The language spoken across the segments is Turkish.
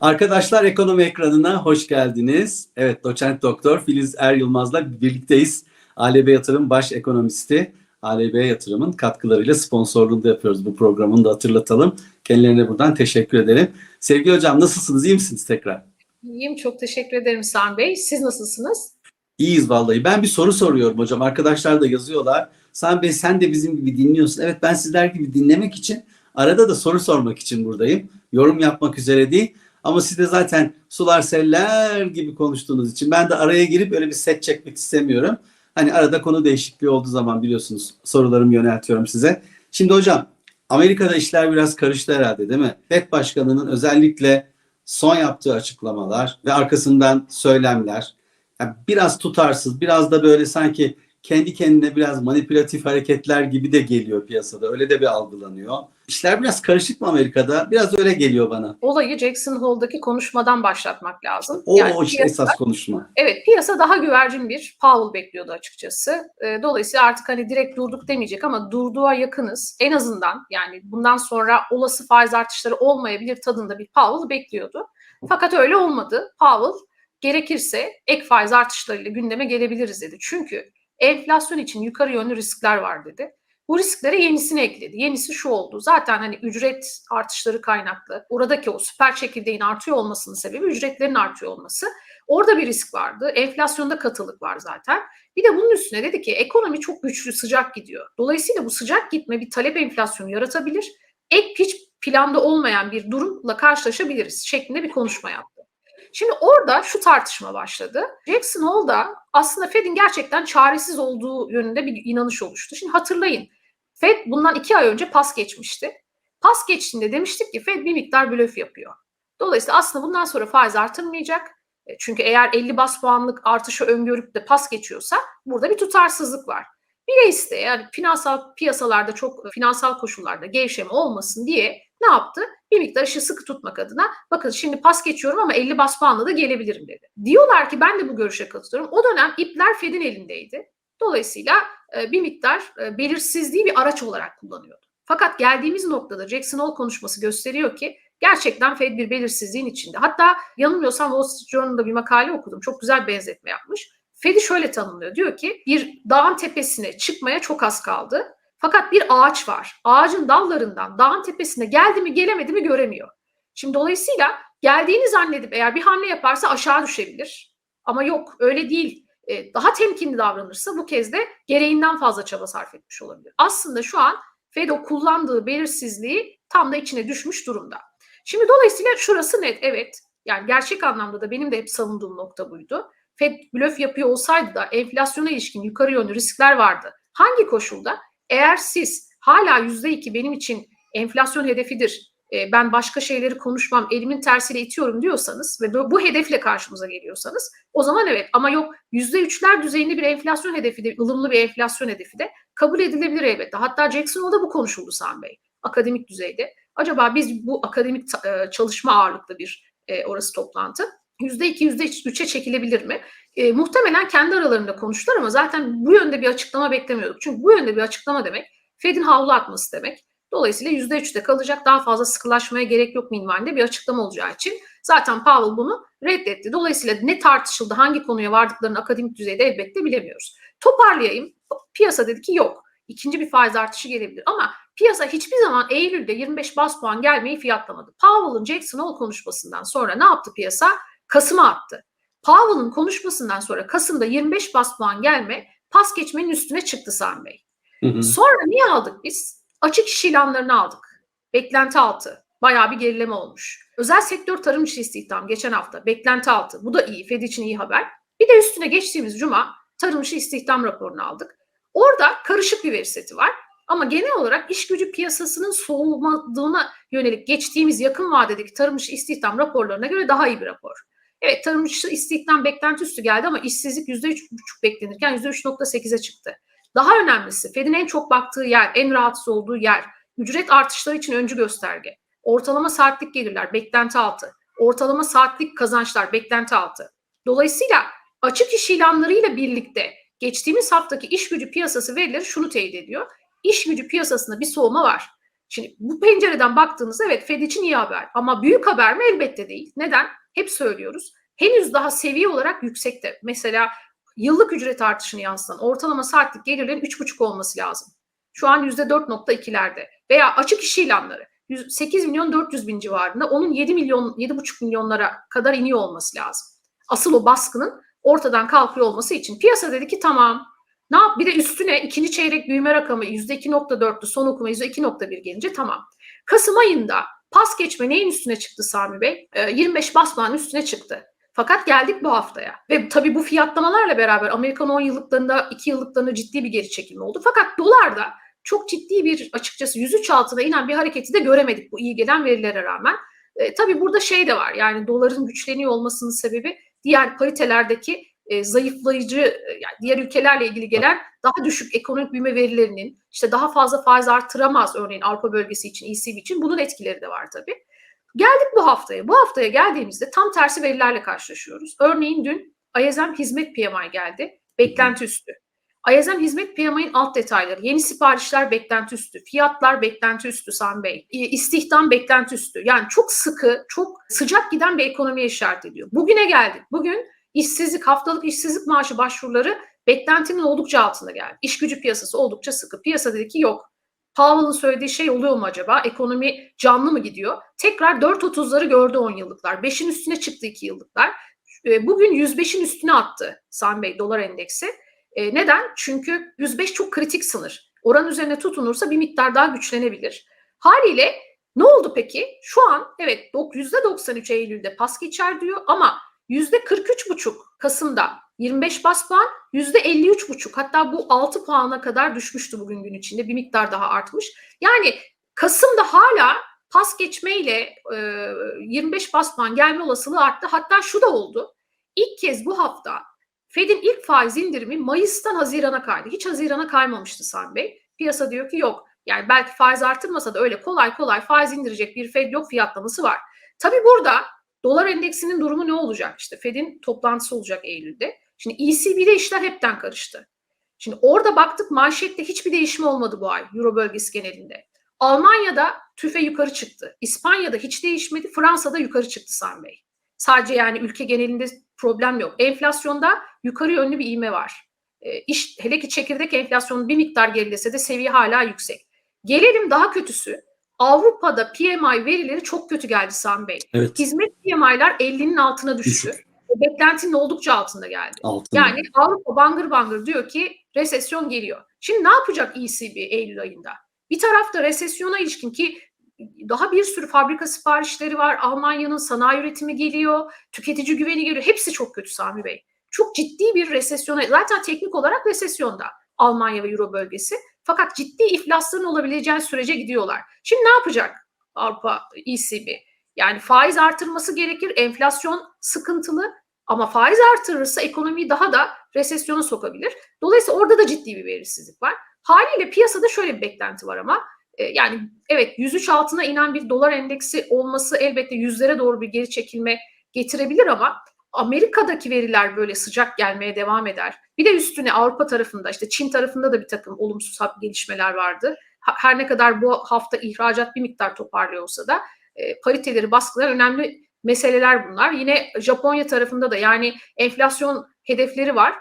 Arkadaşlar ekonomi ekranına hoş geldiniz. Evet doçent doktor Filiz Er Yılmaz'la birlikteyiz. ALB Yatırım baş ekonomisti. ALB Yatırım'ın katkılarıyla sponsorluğunu da yapıyoruz bu programını da hatırlatalım. Kendilerine buradan teşekkür ederim. Sevgili hocam nasılsınız? İyi misiniz tekrar? İyiyim. Çok teşekkür ederim Sami Bey. Siz nasılsınız? İyiyiz vallahi. Ben bir soru soruyorum hocam. Arkadaşlar da yazıyorlar. Sami Bey sen de bizim gibi dinliyorsun. Evet ben sizler gibi dinlemek için arada da soru sormak için buradayım. Yorum yapmak üzere değil. Ama siz de zaten sular seller gibi konuştuğunuz için ben de araya girip öyle bir set çekmek istemiyorum. Hani arada konu değişikliği olduğu zaman biliyorsunuz sorularımı yöneltiyorum size. Şimdi hocam Amerika'da işler biraz karıştı herhalde değil mi? FED Başkanı'nın özellikle son yaptığı açıklamalar ve arkasından söylemler yani biraz tutarsız, biraz da böyle sanki kendi kendine biraz manipülatif hareketler gibi de geliyor piyasada. Öyle de bir algılanıyor. İşler biraz karışık mı Amerika'da? Biraz öyle geliyor bana. Olayı Jackson Hole'daki konuşmadan başlatmak lazım. O, Yani o işte piyasa- esas konuşma. Evet piyasa daha güvercin bir Powell bekliyordu açıkçası. Ee, Dolayısıyla artık hani direkt durduk demeyecek ama durduğuna yakınız. En azından yani bundan sonra olası faiz artışları olmayabilir tadında bir Powell bekliyordu. Fakat öyle olmadı. Powell gerekirse ek faiz artışlarıyla gündeme gelebiliriz dedi. Çünkü enflasyon için yukarı yönlü riskler var dedi. Bu risklere yenisini ekledi. Yenisi şu oldu. Zaten hani ücret artışları kaynaklı. Oradaki o süper çekirdeğin artıyor olmasının sebebi ücretlerin artıyor olması. Orada bir risk vardı. Enflasyonda katılık var zaten. Bir de bunun üstüne dedi ki ekonomi çok güçlü sıcak gidiyor. Dolayısıyla bu sıcak gitme bir talep enflasyonu yaratabilir. Ek hiç planda olmayan bir durumla karşılaşabiliriz şeklinde bir konuşma yaptı. Şimdi orada şu tartışma başladı. Jackson Hole'da aslında Fed'in gerçekten çaresiz olduğu yönünde bir inanış oluştu. Şimdi hatırlayın Fed bundan iki ay önce pas geçmişti. Pas geçtiğinde demiştik ki Fed bir miktar blöf yapıyor. Dolayısıyla aslında bundan sonra faiz artırmayacak. E, Çünkü eğer 50 bas puanlık artışı öngörüp de pas geçiyorsa burada bir tutarsızlık var. Bileyse de yani finansal piyasalarda çok finansal koşullarda gevşeme olmasın diye ne yaptı? Bir miktar işi sıkı tutmak adına bakın şimdi pas geçiyorum ama 50 bas puanla da gelebilirim dedi. Diyorlar ki ben de bu görüşe katılıyorum. O dönem ipler Fed'in elindeydi. Dolayısıyla e, bir miktar e, belirsizliği bir araç olarak kullanıyordu. Fakat geldiğimiz noktada Jackson Hole konuşması gösteriyor ki gerçekten Fed bir belirsizliğin içinde. Hatta yanılmıyorsam Wall Street Journal'da bir makale okudum. Çok güzel benzetme yapmış. Fed'i şöyle tanımlıyor. Diyor ki bir dağın tepesine çıkmaya çok az kaldı. Fakat bir ağaç var. Ağacın dallarından dağın tepesine geldi mi gelemedi mi göremiyor. Şimdi dolayısıyla geldiğini zannedip eğer bir hamle yaparsa aşağı düşebilir. Ama yok öyle değil. E, daha temkinli davranırsa bu kez de gereğinden fazla çaba sarf etmiş olabilir. Aslında şu an Fed o kullandığı belirsizliği tam da içine düşmüş durumda. Şimdi dolayısıyla şurası net evet. Yani gerçek anlamda da benim de hep savunduğum nokta buydu. Fed blöf yapıyor olsaydı da enflasyona ilişkin yukarı yönlü riskler vardı. Hangi koşulda? Eğer siz hala yüzde iki benim için enflasyon hedefidir, e, ben başka şeyleri konuşmam, elimin tersiyle itiyorum diyorsanız ve bu, hedefle karşımıza geliyorsanız o zaman evet ama yok yüzde üçler düzeyinde bir enflasyon hedefi de, ılımlı bir enflasyon hedefi de kabul edilebilir elbette. Hatta Jackson Hole'da bu konuşuldu Sami Bey, akademik düzeyde. Acaba biz bu akademik e, çalışma ağırlıklı bir e, orası toplantı yüzde iki, yüzde üçe çekilebilir mi? E, muhtemelen kendi aralarında konuştular ama zaten bu yönde bir açıklama beklemiyorduk. Çünkü bu yönde bir açıklama demek Fed'in havlu atması demek. Dolayısıyla yüzde üçte kalacak daha fazla sıkılaşmaya gerek yok minvalinde bir açıklama olacağı için zaten Powell bunu reddetti. Dolayısıyla ne tartışıldı, hangi konuya vardıklarını akademik düzeyde elbette bilemiyoruz. Toparlayayım. Piyasa dedi ki yok. İkinci bir faiz artışı gelebilir ama piyasa hiçbir zaman Eylül'de 25 bas puan gelmeyi fiyatlamadı. Powell'ın Jackson Hole konuşmasından sonra ne yaptı piyasa? Kasım'a attı. Powell'ın konuşmasından sonra Kasım'da 25 bas puan gelme pas geçmenin üstüne çıktı Sami Bey. Hı hı. Sonra niye aldık biz? Açık iş ilanlarını aldık. Beklenti altı. Bayağı bir gerileme olmuş. Özel sektör tarım işi istihdam geçen hafta beklenti altı. Bu da iyi. Fed için iyi haber. Bir de üstüne geçtiğimiz cuma tarım işi istihdam raporunu aldık. Orada karışık bir veri seti var. Ama genel olarak iş gücü piyasasının soğumadığına yönelik geçtiğimiz yakın vadedeki tarım işi istihdam raporlarına göre daha iyi bir rapor. Evet tarım işi istihdam beklenti üstü geldi ama işsizlik %3,5 beklenirken %3,8'e çıktı. Daha önemlisi Fed'in en çok baktığı yer, en rahatsız olduğu yer, ücret artışları için öncü gösterge. Ortalama saatlik gelirler beklenti altı. Ortalama saatlik kazançlar beklenti altı. Dolayısıyla açık iş ilanlarıyla birlikte geçtiğimiz haftaki iş gücü piyasası verileri şunu teyit ediyor. iş gücü piyasasında bir soğuma var. Şimdi bu pencereden baktığınızda evet Fed için iyi haber ama büyük haber mi elbette değil. Neden? Hep söylüyoruz. Henüz daha seviye olarak yüksekte. Mesela yıllık ücret artışını yansıtan ortalama saatlik gelirlerin 3,5 olması lazım. Şu an %4.2'lerde veya açık iş ilanları 8 milyon 400 bin civarında onun 7 milyon 7,5 milyonlara kadar iniyor olması lazım. Asıl o baskının ortadan kalkıyor olması için piyasa dedi ki tamam ne yap bir de üstüne ikinci çeyrek büyüme rakamı %2.4'tü son okuma %2.1 gelince tamam. Kasım ayında pas geçme neyin üstüne çıktı Sami Bey? E, 25 bas puan üstüne çıktı. Fakat geldik bu haftaya. Ve tabii bu fiyatlamalarla beraber Amerikan 10 yıllıklarında 2 yıllıklarında ciddi bir geri çekilme oldu. Fakat dolarda çok ciddi bir açıkçası 103 altına inen bir hareketi de göremedik bu iyi gelen verilere rağmen. E, tabii burada şey de var yani doların güçleniyor olmasının sebebi diğer paritelerdeki e, zayıflayıcı yani diğer ülkelerle ilgili gelen daha düşük ekonomik büyüme verilerinin işte daha fazla faiz artıramaz örneğin Avrupa bölgesi için ECB için bunun etkileri de var tabii. Geldik bu haftaya. Bu haftaya geldiğimizde tam tersi verilerle karşılaşıyoruz. Örneğin dün ISM hizmet PMI geldi. Beklenti üstü. ISM hizmet PMI'nin alt detayları. Yeni siparişler beklenti üstü. Fiyatlar beklenti üstü Sami Bey. İstihdam beklenti üstü. Yani çok sıkı, çok sıcak giden bir ekonomiye işaret ediyor. Bugüne geldik. Bugün işsizlik, haftalık işsizlik maaşı başvuruları beklentinin oldukça altında geldi. İş gücü piyasası oldukça sıkı. Piyasa dedi ki yok. Powell'ın söylediği şey oluyor mu acaba? Ekonomi canlı mı gidiyor? Tekrar 4.30'ları gördü 10 yıllıklar. 5'in üstüne çıktı 2 yıllıklar. Bugün 105'in üstüne attı Sami Bey dolar endeksi. Neden? Çünkü 105 çok kritik sınır. Oran üzerine tutunursa bir miktar daha güçlenebilir. Haliyle ne oldu peki? Şu an evet %93 Eylül'de pas geçer diyor ama %43,5 Kasım'da 25 bas puan, %53,5 hatta bu 6 puana kadar düşmüştü bugün gün içinde bir miktar daha artmış. Yani Kasım'da hala pas geçmeyle e, 25 bas puan gelme olasılığı arttı. Hatta şu da oldu. İlk kez bu hafta Fed'in ilk faiz indirimi Mayıs'tan Haziran'a kaydı. Hiç Haziran'a kaymamıştı Sami Bey. Piyasa diyor ki yok. Yani belki faiz artırmasa da öyle kolay kolay faiz indirecek bir Fed yok fiyatlaması var. Tabii burada dolar endeksinin durumu ne olacak? İşte Fed'in toplantısı olacak Eylül'de. Şimdi ECB'de işler hepten karıştı. Şimdi orada baktık manşette hiçbir değişme olmadı bu ay Euro bölgesi genelinde. Almanya'da tüfe yukarı çıktı. İspanya'da hiç değişmedi. Fransa'da yukarı çıktı Sami Bey. Sadece yani ülke genelinde problem yok. Enflasyonda yukarı yönlü bir iğme var. E, iş, hele ki çekirdek enflasyonu bir miktar gerilese de seviye hala yüksek. Gelelim daha kötüsü. Avrupa'da PMI verileri çok kötü geldi Sami Bey. Evet. Hizmet PMI'ler 50'nin altına düştü. Düşük. Beklentinin oldukça altında geldi. Altında. Yani Avrupa bangır bangır diyor ki resesyon geliyor. Şimdi ne yapacak ECB Eylül ayında? Bir tarafta resesyona ilişkin ki daha bir sürü fabrika siparişleri var. Almanya'nın sanayi üretimi geliyor, tüketici güveni geliyor. Hepsi çok kötü Sami Bey. Çok ciddi bir resesyona, zaten teknik olarak resesyonda Almanya ve Euro bölgesi. Fakat ciddi iflasların olabileceği sürece gidiyorlar. Şimdi ne yapacak Avrupa ECB? Yani faiz artırması gerekir. Enflasyon sıkıntılı ama faiz artırırsa ekonomiyi daha da resesyona sokabilir. Dolayısıyla orada da ciddi bir belirsizlik var. Haliyle piyasada şöyle bir beklenti var ama yani evet 103 altına inen bir dolar endeksi olması elbette yüzlere doğru bir geri çekilme getirebilir ama Amerika'daki veriler böyle sıcak gelmeye devam eder. Bir de üstüne Avrupa tarafında işte Çin tarafında da bir takım olumsuz gelişmeler vardı. Her ne kadar bu hafta ihracat bir miktar toparlıyor olsa da e, pariteleri baskılayan önemli meseleler bunlar. Yine Japonya tarafında da yani enflasyon hedefleri var.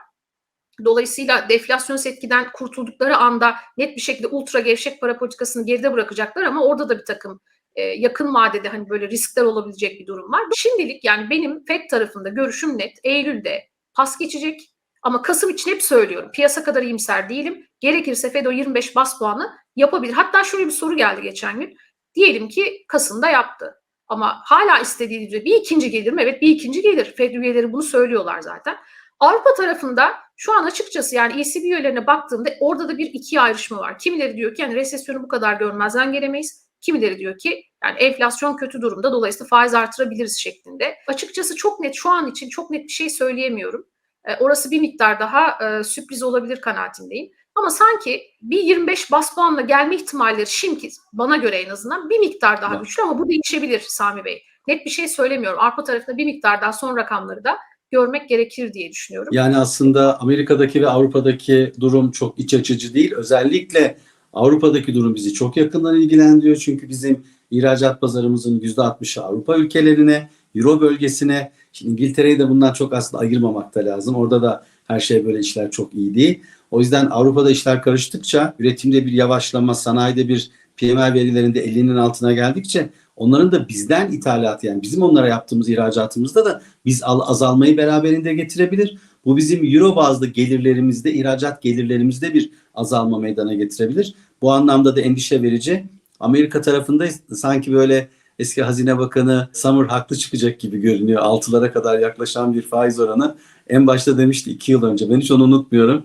Dolayısıyla deflasyon etkiden kurtuldukları anda net bir şekilde ultra gevşek para politikasını geride bırakacaklar ama orada da bir takım e, yakın vadede hani böyle riskler olabilecek bir durum var. Şimdilik yani benim FED tarafında görüşüm net. Eylül'de pas geçecek ama Kasım için hep söylüyorum. Piyasa kadar iyimser değilim. Gerekirse FED o 25 bas puanı yapabilir. Hatta şöyle bir soru geldi geçen gün. Diyelim ki Kasım'da yaptı. Ama hala istediği gibi bir ikinci gelir mi? Evet bir ikinci gelir. FED üyeleri bunu söylüyorlar zaten. Avrupa tarafında şu an açıkçası yani ECB üyelerine baktığımda orada da bir iki ayrışma var. Kimileri diyor ki yani resesyonu bu kadar görmezden gelemeyiz. Kimileri diyor ki yani enflasyon kötü durumda dolayısıyla faiz artırabiliriz şeklinde. Açıkçası çok net şu an için çok net bir şey söyleyemiyorum. E, orası bir miktar daha e, sürpriz olabilir kanaatindeyim. Ama sanki bir 25 bas puanla gelme ihtimalleri şimdi bana göre en azından bir miktar daha güçlü ama bu değişebilir Sami Bey. Net bir şey söylemiyorum. Arpa tarafında bir miktar daha son rakamları da görmek gerekir diye düşünüyorum. Yani aslında Amerika'daki ve Avrupa'daki durum çok iç açıcı değil. Özellikle Avrupa'daki durum bizi çok yakından ilgilendiriyor. Çünkü bizim ihracat pazarımızın %60'ı Avrupa ülkelerine, Euro bölgesine. Şimdi İngiltere'yi de bundan çok aslında ayırmamak da lazım. Orada da her şey böyle işler çok iyi değil. O yüzden Avrupa'da işler karıştıkça, üretimde bir yavaşlama, sanayide bir PMI verilerinde 50'nin altına geldikçe onların da bizden ithalat yani bizim onlara yaptığımız ihracatımızda da biz al- azalmayı beraberinde getirebilir. Bu bizim euro bazlı gelirlerimizde, ihracat gelirlerimizde bir azalma meydana getirebilir. Bu anlamda da endişe verici. Amerika tarafında sanki böyle eski Hazine Bakanı Summer haklı çıkacak gibi görünüyor. Altılara kadar yaklaşan bir faiz oranı. En başta demişti iki yıl önce. Ben hiç onu unutmuyorum.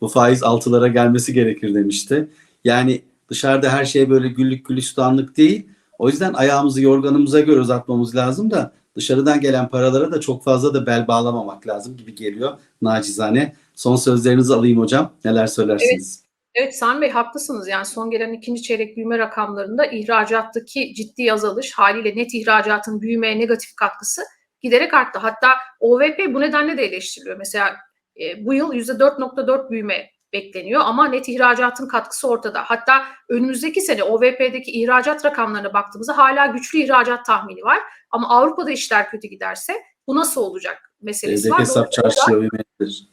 Bu faiz altılara gelmesi gerekir demişti. Yani dışarıda her şey böyle güllük gülistanlık değil. O yüzden ayağımızı yorganımıza göre uzatmamız lazım da dışarıdan gelen paralara da çok fazla da bel bağlamamak lazım gibi geliyor nacizane. Son sözlerinizi alayım hocam. Neler söylersiniz? Evet Sami Bey haklısınız. Yani son gelen ikinci çeyrek büyüme rakamlarında ihracattaki ciddi azalış haliyle net ihracatın büyümeye negatif katkısı giderek arttı. Hatta OVP bu nedenle de eleştiriliyor. Mesela e, bu yıl %4.4 büyüme bekleniyor ama net ihracatın katkısı ortada. Hatta önümüzdeki sene OVP'deki ihracat rakamlarına baktığımızda hala güçlü ihracat tahmini var. Ama Avrupa'da işler kötü giderse bu nasıl olacak meselesi Evdeki var. hesap çarşıya uymayabilir.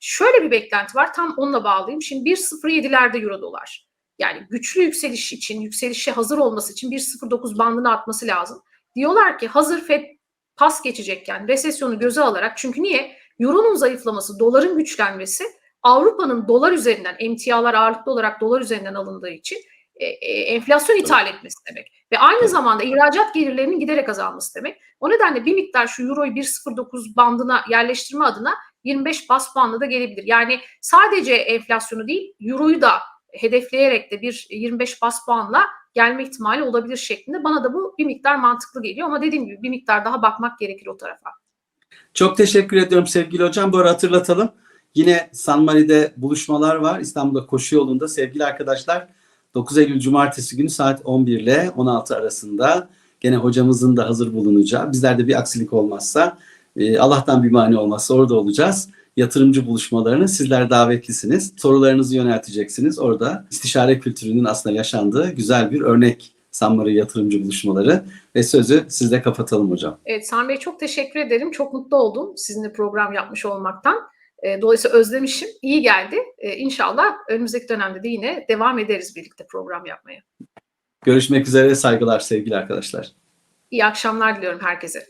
Şöyle bir beklenti var. Tam onunla bağlayayım. Şimdi 1.07'lerde euro dolar. Yani güçlü yükseliş için, yükselişe hazır olması için 1.09 bandını atması lazım. Diyorlar ki hazır FED pas geçecekken resesyonu göze alarak çünkü niye? Euro'nun zayıflaması, doların güçlenmesi Avrupa'nın dolar üzerinden emtialar ağırlıklı olarak dolar üzerinden alındığı için e, e, enflasyon ithal etmesi demek. Ve aynı zamanda ihracat gelirlerinin giderek azalması demek. O nedenle bir miktar şu Euro'yu 1.09 bandına yerleştirme adına 25 bas puanla da gelebilir. Yani sadece enflasyonu değil, Euro'yu da hedefleyerek de bir 25 bas puanla gelme ihtimali olabilir şeklinde. Bana da bu bir miktar mantıklı geliyor ama dediğim gibi bir miktar daha bakmak gerekir o tarafa. Çok teşekkür ediyorum sevgili hocam. Bu hatırlatalım. Yine San Mari'de buluşmalar var. İstanbul'da koşu yolunda. Sevgili arkadaşlar 9 Eylül Cumartesi günü saat 11 ile 16 arasında gene hocamızın da hazır bulunacağı. Bizlerde bir aksilik olmazsa e, Allah'tan bir mani olmazsa orada olacağız. Yatırımcı buluşmalarını sizler davetlisiniz. Sorularınızı yönelteceksiniz. Orada istişare kültürünün aslında yaşandığı güzel bir örnek San Mari yatırımcı buluşmaları ve sözü sizde kapatalım hocam. Evet Sami Bey çok teşekkür ederim. Çok mutlu oldum sizinle program yapmış olmaktan. E, Dolayısıyla özlemişim. İyi geldi. E, İnşallah önümüzdeki dönemde de yine devam ederiz birlikte program yapmaya. Görüşmek üzere saygılar sevgili arkadaşlar. İyi akşamlar diliyorum herkese.